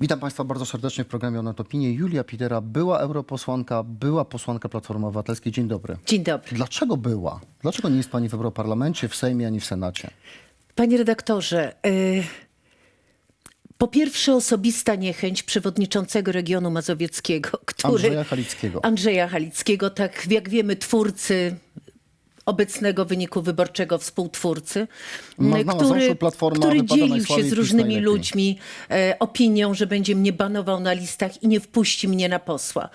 Witam Państwa bardzo serdecznie w programie Onet Opinie. Julia Pitera była europosłanka, była posłanka Platformy Obywatelskiej. Dzień dobry. Dzień dobry. Dlaczego była? Dlaczego nie jest Pani w Europarlamencie, w Sejmie ani w Senacie? Panie redaktorze, y, po pierwsze osobista niechęć przewodniczącego regionu mazowieckiego, który... Andrzeja Halickiego. Andrzeja Halickiego, tak jak wiemy, twórcy obecnego wyniku wyborczego współtwórcy, Na- na Mazowszu który, który dzielił się z różnymi ludźmi e, opinią, że będzie mnie banował na listach i nie wpuści mnie na posła.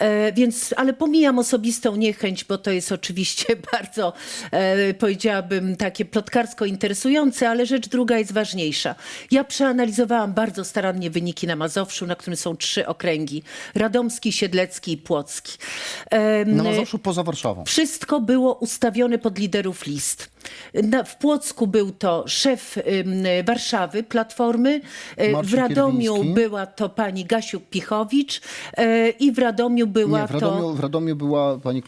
E, więc, ale pomijam osobistą niechęć, bo to jest oczywiście bardzo, e, powiedziałabym, takie plotkarsko interesujące, ale rzecz druga jest ważniejsza. Ja przeanalizowałam bardzo starannie wyniki na Mazowszu, na którym są trzy okręgi. Radomski, Siedlecki i Płocki. Em, Na Mazowszu poza Warszawą. wszystko było ustawione pod liderów list. Na, w Płocku był to szef ym, Warszawy, Platformy. E, Marcin w Radomiu Kierwiński. była to pani Gasiuk-Pichowicz e, i w Radomiu była Nie, w Radomiu, to... w Radomiu była Pani e,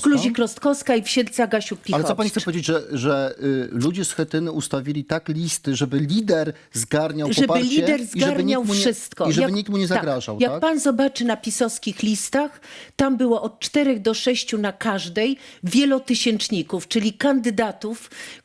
Kluzik-Rostkowska. Rostkowska i w Siedlca Gasiuk-Pichowicz. Ale co Pani chce powiedzieć, że, że y, ludzie z Chetyny ustawili tak listy, żeby lider zgarniał żeby poparcie lider i żeby zgarniał nikt mu nie, wszystko. I żeby Jak- nikt mu nie tak, zagrażał, Jak tak? pan zobaczy na pisowskich listach, tam było od 4 do 6 na każdej wielotysięczników, czyli kandydatów,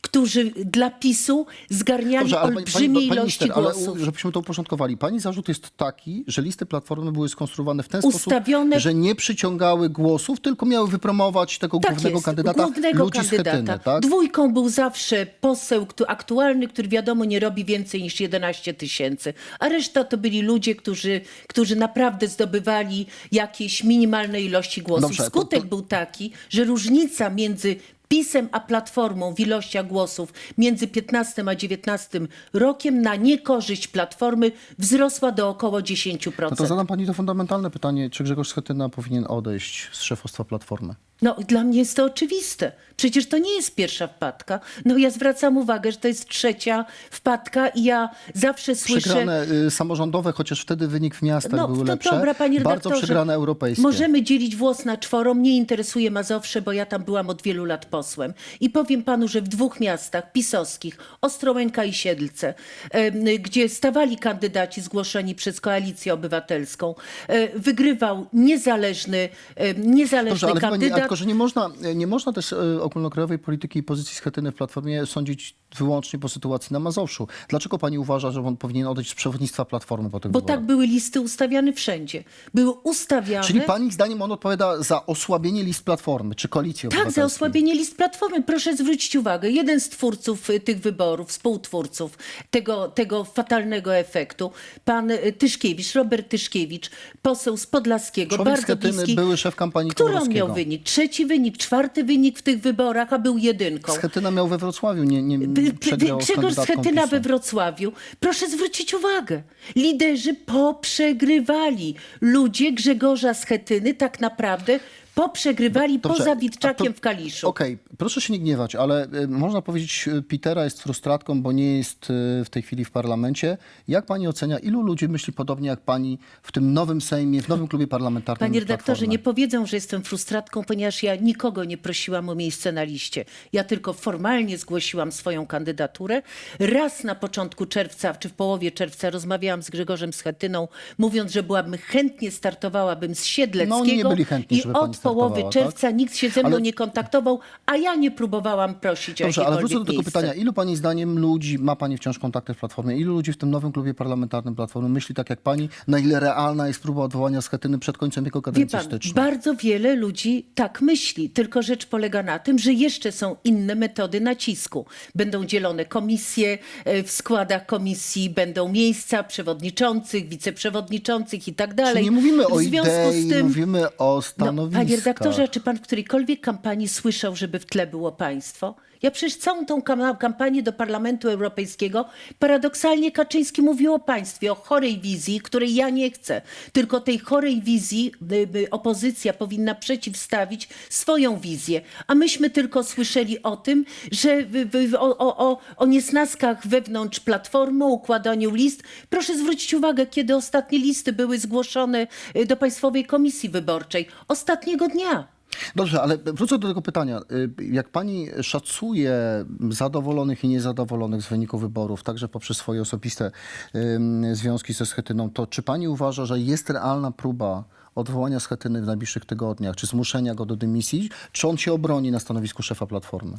którzy dla PiSu zgarniali Dobrze, ale pani, olbrzymie pani, pani ilości minister, ale głosów. u- żebyśmy to uporządkowali. Pani zarzut jest taki, że listy Platformy były skonstruowane w ten Ustawione- sposób, że nie przyciągały głosów, tylko miały wypromować tego Tak głównego jest, kandydata głównego ludzi kandydata. z Chetyny, tak? Dwójką był zawsze poseł aktualny, który wiadomo nie robi więcej niż 11 tysięcy, a reszta to byli ludzie, którzy, którzy naprawdę zdobywali jakieś minimalne ilości głosów. Dobrze, to- Skutek to- był taki, że różnica między PiSem a Platformą w ilościach głosów między 15 a 19 rokiem na niekorzyść Platformy wzrosła do około 10%. No to zadam pani to fundamentalne pytanie, czy Grzegorz Schetyna powinien odejść z szefostwa Platformy? No, dla mnie jest to oczywiste. Przecież to nie jest pierwsza wpadka. No, ja zwracam uwagę, że to jest trzecia wpadka i ja zawsze słyszę... Przegrane y, samorządowe, chociaż wtedy wynik w miastach No, był to lepszy. dobra, panie Bardzo przegrane europejskie. Możemy dzielić włos na czworo. Mnie interesuje Mazowsze, bo ja tam byłam od wielu lat posłem. I powiem panu, że w dwóch miastach pisowskich, Ostrołęka i Siedlce, em, gdzie stawali kandydaci zgłoszeni przez Koalicję Obywatelską, e, wygrywał niezależny, em, niezależny Dobrze, kandydat. Tylko, że nie można, nie można też e, ogólnokrajowej polityki i pozycji Schetyny w Platformie sądzić wyłącznie po sytuacji na Mazowszu. Dlaczego pani uważa, że on powinien odejść z przewodnictwa Platformy po tych Bo wyborach? tak były listy ustawiane wszędzie. Były ustawiane. Czyli pani zdaniem on odpowiada za osłabienie list Platformy czy Koalicji Tak, za osłabienie list Platformy. Proszę zwrócić uwagę, jeden z twórców y, tych wyborów, współtwórców tego, tego fatalnego efektu, pan y, Tyszkiewicz, Robert Tyszkiewicz, poseł z Podlaskiego, Człowiek bardzo Schetyny, bliski. były szef kampanii Który on Komorowskiego. miał wynik? Trzeci wynik, czwarty wynik w tych wyborach, a był jedynką. Schetyna miał we Wrocławiu, nie, nie przegrał Grzegorz Schetyna we Wrocławiu. Proszę zwrócić uwagę. Liderzy poprzegrywali. Ludzie Grzegorza Schetyny tak naprawdę poprzegrywali Dobrze, poza Witczakiem to- w Kaliszu. Okej, proszę się nie gniewać, ale y, można powiedzieć, y, Petera jest frustratką, bo nie jest y, w tej chwili w parlamencie. Jak pani ocenia, ilu ludzi myśli podobnie jak pani w tym nowym Sejmie, w nowym klubie parlamentarnym Panie redaktorze, nie powiedzą, że jestem frustratką, ponieważ ja nikogo nie prosiłam o miejsce na liście. Ja tylko formalnie zgłosiłam swoją kandydaturę. Raz na początku czerwca, czy w połowie czerwca rozmawiałam z Grzegorzem Schetyną, mówiąc, że byłabym chętnie startowałabym z Siedleckiego. No, oni nie byli chętni, żeby pani połowy startowała, czerwca tak? nikt się ze mną Ale- nie kontaktował, a ja nie próbowałam prosić o Dobrze, ale wrócę do tego miejsce. pytania. Ilu pani zdaniem ludzi, ma pani wciąż kontakty w Platformie, ilu ludzi w tym nowym klubie parlamentarnym Platformy myśli tak jak pani, na ile realna jest próba odwołania Schetyny przed końcem jego Wie kadencji pan, stycznia? bardzo wiele ludzi tak myśli, tylko rzecz polega na tym, że jeszcze są inne metody nacisku. Będą dzielone komisje, e, w składach komisji będą miejsca przewodniczących, wiceprzewodniczących i tak dalej. Czyli nie mówimy o idei, tym, mówimy o no, stanowiskach. Panie redaktorze, czy pan w którejkolwiek kampanii słyszał, żeby w tle było państwo? Ja przecież całą tą kam- kampanię do Parlamentu Europejskiego paradoksalnie Kaczyński mówił o państwie, o chorej wizji, której ja nie chcę. Tylko tej chorej wizji opozycja powinna przeciwstawić swoją wizję. A myśmy tylko słyszeli o tym, że o, o, o, niesnaskach wewnątrz Platformy, układaniu list. Proszę zwrócić uwagę, kiedy ostatnie listy były zgłoszone y, do Państwowej Komisji Wyborczej. Ostatniego dnia. Dobrze, ale wrócę do tego pytania. Y, Jak pani szacuje zadowolonych i niezadowolonych z wyniku wyborów, także poprzez swoje osobiste związki ze Schetyną, to czy pani uważa, że jest realna próba odwołania Schetyny w najbliższych tygodniach, czy zmuszenia go do dymisji, czy on się obroni na stanowisku szefa Platformy?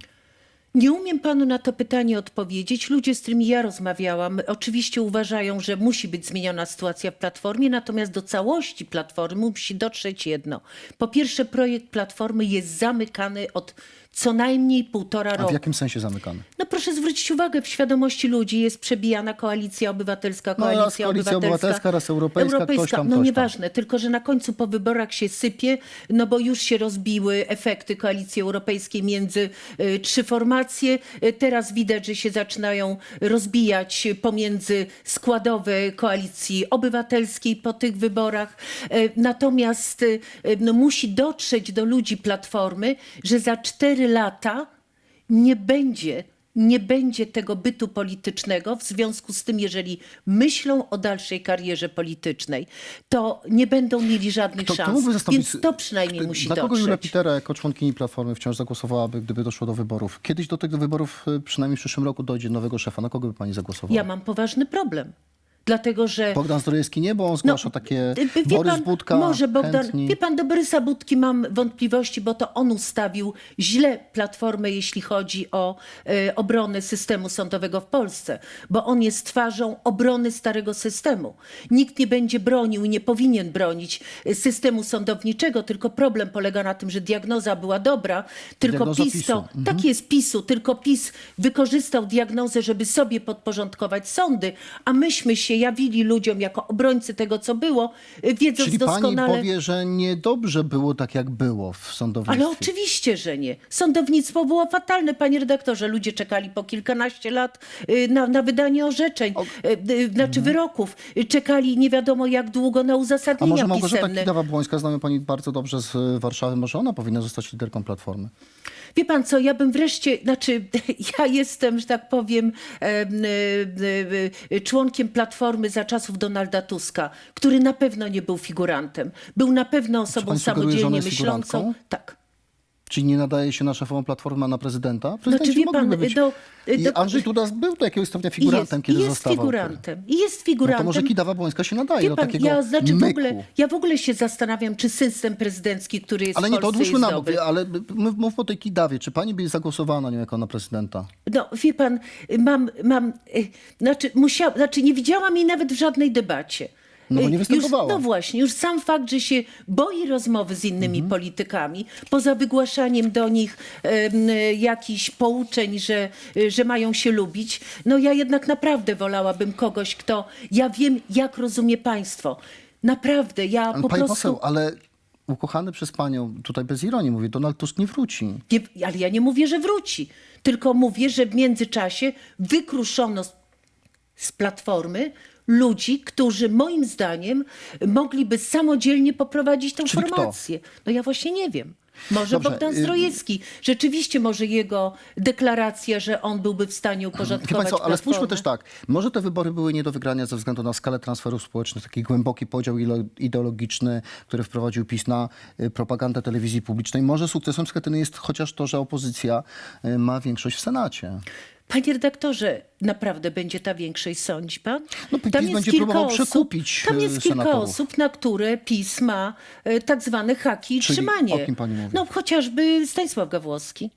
Nie umiem panu na to pytanie odpowiedzieć. Ludzie, z którymi ja rozmawiałam, oczywiście uważają, że musi być zmieniona sytuacja w Platformie, natomiast do całości Platformy musi dotrzeć jedno. Po pierwsze, projekt Platformy jest zamykany od co najmniej półtora A w roku. jakim sensie zamykany? No proszę zwrócić uwagę, w świadomości ludzi jest przebijana koalicja obywatelska, No, raz koalicja koalicja obywatelska, obywatelska, raz europejska, ktoś tam, no ktoś tam. nieważne, tylko że na końcu po wyborach się sypie, no bo już się rozbiły efekty koalicji europejskiej między y, trzy formacje. Y, teraz widać, że się zaczynają rozbijać pomiędzy składowe koalicji obywatelskiej po tych wyborach. Y, natomiast y, no, musi dotrzeć do ludzi Platformy, że za cztery lata nie będzie, nie będzie tego bytu politycznego. W związku z tym, jeżeli myślą o dalszej karierze politycznej, to nie będą mieli żadnych Kto, kto szans. zastąpić... Więc to przynajmniej musi Dla kogo Julia dotrzeć. Pitera jako członkini Platformy wciąż zagłosowałaby, gdyby doszło do wyborów? Kiedyś do tych wyborów, y, przynajmniej w przyszłym roku, dojdzie nowego szefa. Na kogo by pani zagłosowała? Ja mam poważny problem. Dlatego, że Bogdan Zdrojewski nie, bo on zgłasza takie y, wie Borys pan, Budka, Może Bogdan, chętni. wie pan, do Borysa Budki mam wątpliwości, bo to on ustawił źle Platformę, jeśli chodzi o e, obronę systemu sądowego w Polsce, bo on jest twarzą obrony starego systemu. Nikt nie będzie bronił i nie powinien bronić systemu sądowniczego, tylko problem polega na tym, że diagnoza była dobra, tylko Diagnoza PiS to, PiSu. Mhm. tak jest PiSu, tylko PiS wykorzystał diagnozę, żeby sobie podporządkować sądy, a myśmy się jawili ludziom jako obrońcy tego, co było, y, wiedząc Czyli pani doskonale... powie, że niedobrze było tak, jak było w sądownictwie. Ale oczywiście, że nie. Sądownictwo było fatalne, panie redaktorze. Ludzie czekali po kilkanaście lat y, na, na wydanie orzeczeń, y, y, znaczy wyroków. Y, Czekali nie wiadomo jak długo na A uzasadnienia może Małgorzata pisemne. Kidawa-Błońska, znamy pani bardzo dobrze z Warszawy, może ona powinna zostać liderką Platformy? Wie pan co, ja bym wreszcie, znaczy ja jestem, że tak powiem, em, członkiem Platformy za czasów Donalda Tuska, który na pewno nie był figurantem. Był na pewno osobą samodzielnie myślącą. Tak. Czyli nie nadaje się na szefową Platformę, a na prezydenta? Prezydenci Znaczy, wie pan, być. do- I do- Andrzej Duda był do jakiegoś stopnia I figurantem, jest, kiedy jest zostawał. figurantem. I jest No figurantem. to może Kidawa-Błońska się nadaje Wie do pan, takiego ja, znaczy w myku. ogóle, ja w ogóle się zastanawiam, czy system prezydencki, który jest Ale w nie, to odłóżmy na bok, ale my- mówmy o tej Kidawie. Czy pani by zagłosowała na nią jako na prezydenta? No, wie pan, mam, mam, y, znaczy, musiał, znaczy nie widziałam jej nawet w żadnej debacie. No bo Y, nie występowała. Już, no właśnie, już sam fakt, że się boi rozmowy z innymi Mhm. politykami, poza wygłaszaniem do nich em, jakichś pouczeń, że, że mają się lubić, no ja jednak naprawdę wolałabym kogoś, kto, ja wiem, jak rozumie państwo. Naprawdę, ja po pani prostu... poseł, ale ukochany przez panią, tutaj bez ironii mówię, Donald Tusk nie wróci. Nie, ale ja nie mówię, że wróci, tylko mówię, że w międzyczasie wykruszono z, z platformy ludzi, którzy moim zdaniem mogliby samodzielnie poprowadzić tę Czyli kto? formację. No ja właśnie nie wiem. Może Dobrze, Bogdan y- Zdrojewski. Rzeczywiście może jego deklaracja, że on byłby w stanie uporządkować państwo, ale spójrzmy też tak. Może te wybory były nie do wygrania ze względu na skalę transferów społecznych, taki głęboki podział ideologiczny, który wprowadził PiS na y, propagandę telewizji publicznej. Może sukcesem Schetyny jest chociaż to, że opozycja y, ma większość w Senacie. Panie redaktorze, naprawdę będzie ta większość, sądzi pan? No, PiS Tam jest będzie kilka osób, Tam e, jest kilka senatorów. osób, na które PiS ma e, tak zwane haki i Czyli trzymanie. o kim pani mówi? No chociażby Stanisław Gawłowski.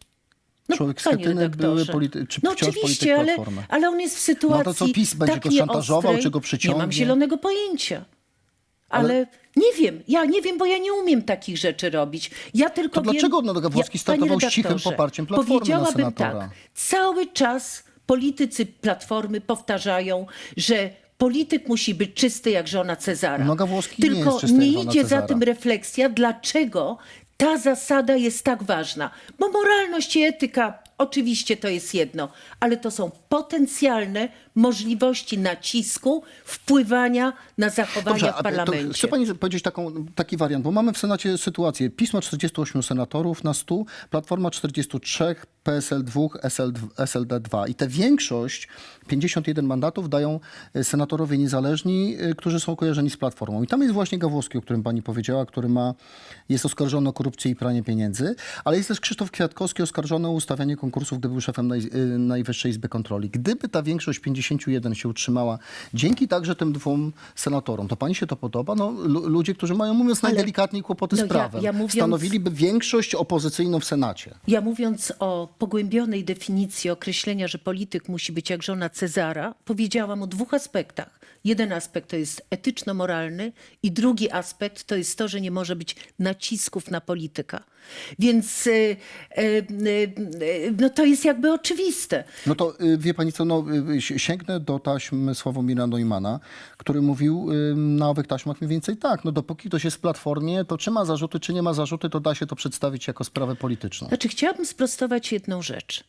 No, Człowiek z Schetyny, były polity- czy no oczywiście, ale, ale on jest w sytuacji No to co, PiS będzie tak go szantażował, czy go Nie przyciągnie? mam zielonego pojęcia. Ale- Ale... Nie wiem, ja nie wiem, bo ja nie umiem takich rzeczy robić. Ja tylko To wiem, dlaczego Gawłowski panie startował z cichym redaktorze, poparciem Platformy na Powiedziałabym senatora? tak, cały czas politycy Platformy powtarzają, że polityk musi być czysty jak żona Cezara. No, Gawłowski nie Tylko jest czysty jak nie żona idzie za Cezara. tym refleksja, dlaczego ta zasada jest tak ważna. Bo moralność i etyka, oczywiście to jest jedno, ale to są potencjalne możliwości nacisku, wpływania na zachowania Dobrze, w parlamencie. chce pani powiedzieć taką, taki wariant, bo mamy w Senacie sytuację. PiS ma 48 senatorów na 100, Platforma 43, PSL 2, SL, SLD 2. I tę większość, 51 mandatów, dają e, senatorowie niezależni, e, którzy są kojarzeni z Platformą. I tam jest właśnie Gawłowski, o którym pani powiedziała, który ma, jest oskarżony o korupcję i pranie pieniędzy, ale jest też Krzysztof Kwiatkowski oskarżony o ustawianie konkursów, gdy był szefem e, Najwyższej Izby Kontroli. Gdyby ta większość 51 się utrzymała, dzięki także tym dwóm senatorom, to pani się to podoba? No, lu- ludzie, którzy mają, mówiąc Ale- najdelikatniej, kłopoty no z ja- prawem, ja mówiąc- stanowiliby większość opozycyjną w Senacie. Ja mówiąc o pogłębionej definicji określenia, że polityk musi być jak żona Cezara, powiedziałam o dwóch aspektach. Jeden aspekt to jest etyczno-moralny i drugi aspekt to jest to, że nie może być nacisków na polityka. Więc e, e, e, no to jest jakby oczywiste. No to y, wie pani co, no, y, si- sięgnę do taśm Sławomira Neumana, który mówił na owych taśmach mniej więcej tak, no dopóki to się jest w Platformie, to czy ma zarzuty, czy nie ma zarzuty, to da się to przedstawić jako sprawę polityczną. Znaczy chciałabym sprostować jedną rzecz.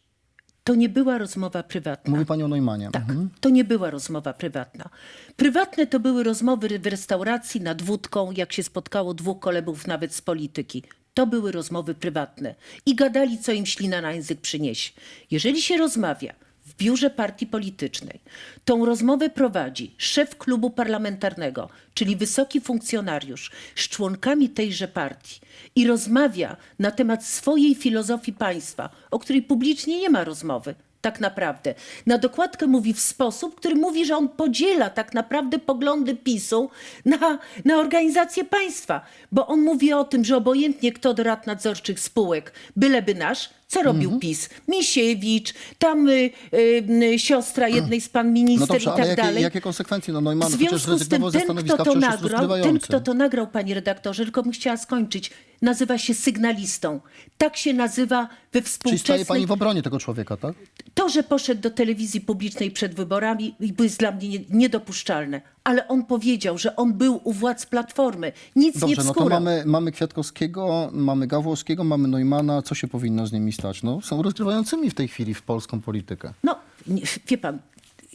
To nie była rozmowa prywatna. Mówi pani o Neumanie. Tak, Mhm. to nie była rozmowa prywatna. Prywatne to były rozmowy w restauracji nad wódką, jak się spotkało dwóch kolegów nawet z polityki. To były rozmowy prywatne. I gadali, co im ślina na język przyniesie. Jeżeli się rozmawia w biurze partii politycznej, tą rozmowę prowadzi szef klubu parlamentarnego, czyli wysoki funkcjonariusz z członkami tejże partii i rozmawia na temat swojej filozofii państwa, o której publicznie nie ma rozmowy tak naprawdę. Na dokładkę mówi w sposób, który mówi, że on podziela tak naprawdę poglądy PiSu na, na organizację państwa. Bo on mówi o tym, że obojętnie kto do rad nadzorczych spółek, byleby nasz, co robił Mhm. PiS? Misiewicz, tam y, y, y, siostra jednej z pan No minister dobrze, i ale tak jakie, dalej. jakie konsekwencje? No W Neumann przecież związku z tym ze ten, stanowiska kto to nagrał, ten, rozgrywający. kto to nagrał, panie redaktorze, tylko bym chciała skończyć, nazywa się sygnalistą. Tak się nazywa we Czyli staje współczesnej pani w obronie tego człowieka, tak? to, że poszedł do telewizji publicznej przed wyborami, jest dla mnie nie- niedopuszczalne. Ale on powiedział, że on był u władz Platformy. Nic nie Dobrze, no to mamy, mamy Kwiatkowskiego, mamy Gawłowskiego, mamy Neumana. Co się powinno z nimi stać? No, są rozgrywającymi w tej chwili w polską politykę. No, nie, wie pan,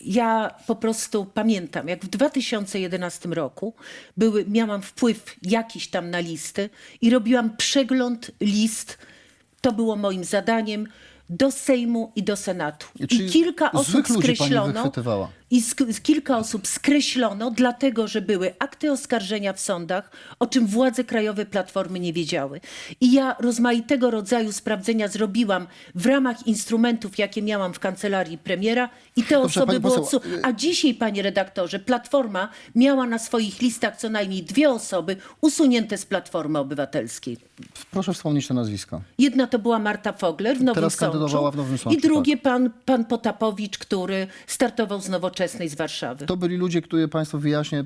ja po prostu pamiętam, jak w 2011 roku były, miałam wpływ jakiś tam na listy i robiłam przegląd list. To było moim zadaniem do Sejmu i do Senatu. I Czyli kilka osób złych ludzi pani skreślono. wychwytywała. I kilka osób skreślono, dlatego że były akty oskarżenia w sądach, o czym władze krajowe Platformy nie wiedziały. I ja rozmaitego rodzaju sprawdzenia zrobiłam w ramach instrumentów, jakie miałam w kancelarii premiera i te Dobrze, osoby były odsu- A dzisiaj, panie redaktorze, Platforma miała na swoich listach co najmniej dwie osoby usunięte z Platformy Obywatelskiej. Proszę wspomnieć te nazwiska. Jedna to była Marta Fogler w Nowym Teraz Sączu. w Nowym Sączu, tak. I drugie pan, pan Potapowicz, który startował z Nowoczesnej z Warszawy. To byli ludzie, którzy Państwu wyjaśnię,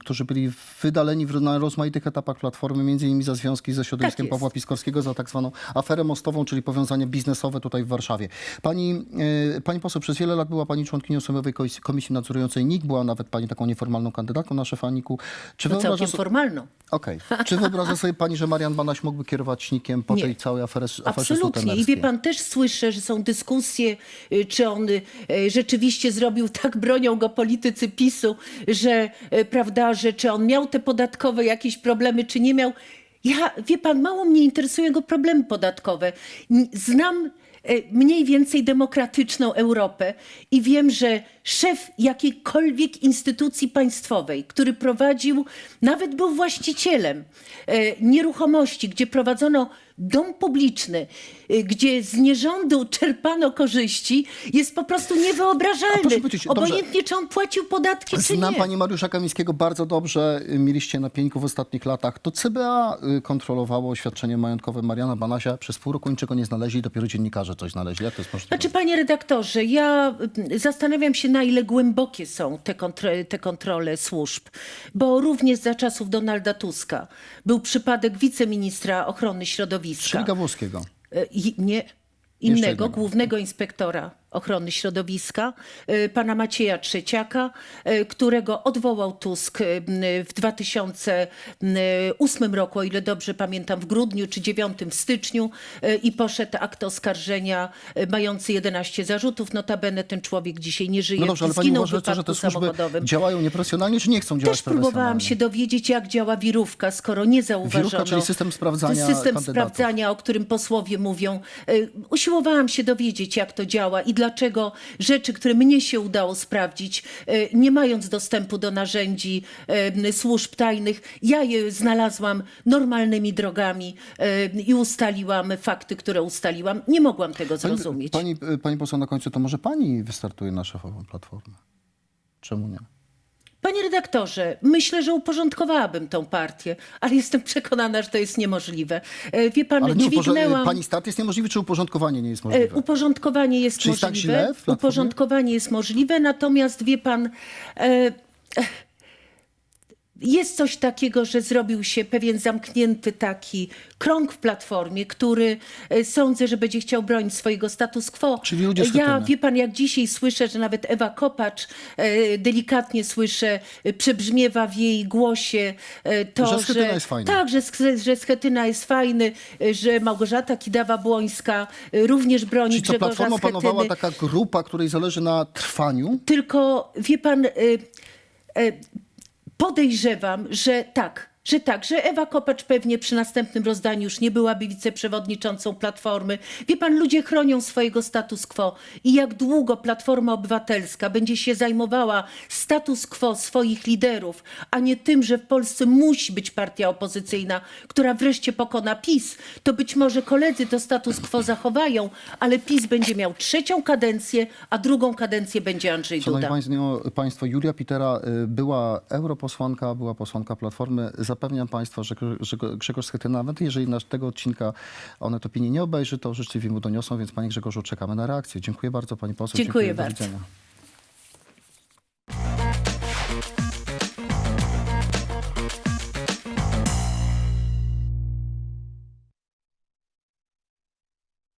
którzy byli wydaleni w, na rozmaitych etapach Platformy, między innymi za związki ze środowiskiem Tak. Pawła Piskorskiego, za tak zwaną aferę mostową, czyli powiązanie biznesowe tutaj w Warszawie. Pani, yy, pani poseł, przez wiele lat była Pani członkinią Sejmowej Komisji- Nadzorującej NIK, była nawet Pani taką nieformalną kandydatką na szefa NIK-u. Czy No wyobraża całkiem formalną. Okej. Czy wyobraża sobie Pani, że Marian Banaś mógłby kierować NIK-iem po Nie. tej całej aferze, Absolutnie. I wie pan, też słyszę, że są dyskusje, y, czy on y, rzeczywiście zrobił tak, bronią go politycy PiSu, że, y, prawda, że czy on miał te podatkowe jakieś problemy, czy nie miał. Ja, wie pan, mało mnie interesują jego problemy podatkowe. Znam y, mniej więcej demokratyczną Europę i wiem, że szef jakiejkolwiek instytucji państwowej, który prowadził, nawet był właścicielem e, nieruchomości, gdzie prowadzono dom publiczny, e, gdzie z nierządu czerpano korzyści, jest po prostu niewyobrażalny. dobrze. Obojętnie, czy on płacił podatki, czy Znam nie. pani Mariusza Kamińskiego bardzo dobrze. y, Mieliście na pieńku w ostatnich latach. To CBA y, kontrolowało oświadczenie majątkowe Mariana Banasia. Przez pół roku niczego nie znaleźli, dopiero dziennikarze coś znaleźli. Jak to jest możliwe? Znaczy, panie redaktorze, ja y, zastanawiam się, na ile głębokie są te, kontro- te kontrole służb, bo również za czasów Donalda Tuska był przypadek wiceministra ochrony środowiska. Czyli Gawłowskiego. E, i- nie innego, głównego inspektora ochrony środowiska, y, pana Macieja Trzeciaka, y, którego odwołał Tusk y, w 2008 roku, o ile dobrze pamiętam, w grudniu czy 9 w styczniu i poszedł akt oskarżenia mający 11 zarzutów. Notabene ten człowiek dzisiaj nie żyje, No dobrze, ale pani zginął w uważa, że te służby samochodowym. działają nieprofesjonalnie, czy nie chcą działać Też próbowałam się dowiedzieć, jak działa wirówka, skoro nie zauważono. Wirówka, czyli system sprawdzania system kandydatów. sprawdzania, o którym posłowie mówią. Usiłowałam się dowiedzieć, jak to działa i dlaczego rzeczy, które mnie się udało sprawdzić, y, nie mając dostępu do narzędzi y, służb tajnych, ja je znalazłam normalnymi drogami y, i ustaliłam fakty, które ustaliłam. Nie mogłam tego zrozumieć. Pani, pani, pani poseł na końcu, to może pani wystartuje na szefową Platformę? Czemu nie? Panie redaktorze, myślę, że uporządkowałabym tą partię, ale jestem przekonana, że to jest niemożliwe. E, Wie pan, Ale nie, uporząd- dźwignęłam... pani start jest niemożliwy, czy uporządkowanie nie jest E, możliwe? Uporządkowanie jest Czy jest tak możliwe. źle w Platformie? Uporządkowanie jest możliwe, natomiast wie pan. E, jest coś takiego, że zrobił się pewien zamknięty taki krąg w platformie, który e, sądzę, że będzie chciał bronić swojego status quo. Czyli ludzie Ja, wie pan, jak dzisiaj słyszę, że nawet Ewa Kopacz, e, delikatnie słyszę, e, przebrzmiewa w jej głosie to, Że Schetyna jest fajna. Tak, że, że Schetyna jest fajny, że Małgorzata Kidawa-Błońska również broni Czyli Grzegorza Platformą Schetyny. panowała taka grupa, której zależy na trwaniu? Tylko wie pan, podejrzewam, że tak. Że tak, że Ewa Kopacz pewnie przy następnym rozdaniu już nie byłaby wiceprzewodniczącą Platformy. Wie pan, ludzie chronią swojego status quo i jak długo Platforma Obywatelska będzie się zajmowała status quo swoich liderów, a nie tym, że w Polsce musi być partia opozycyjna, która wreszcie pokona PiS, to być może koledzy to status quo zachowają, ale PiS będzie miał trzecią kadencję, a drugą kadencję będzie Andrzej Szanowni Duda. państwo, państwo, Julia Pitera y, była europosłanka, była posłanka Platformy. Zapewniam państwa, że, Grzegorz Schetyna, nawet jeżeli na tego odcinka one to opinii nie obejrzy, to życzliwie mu doniosą, więc panie Grzegorzu, czekamy na reakcję. Dziękuję bardzo pani poseł. Dziękuję do bardzo.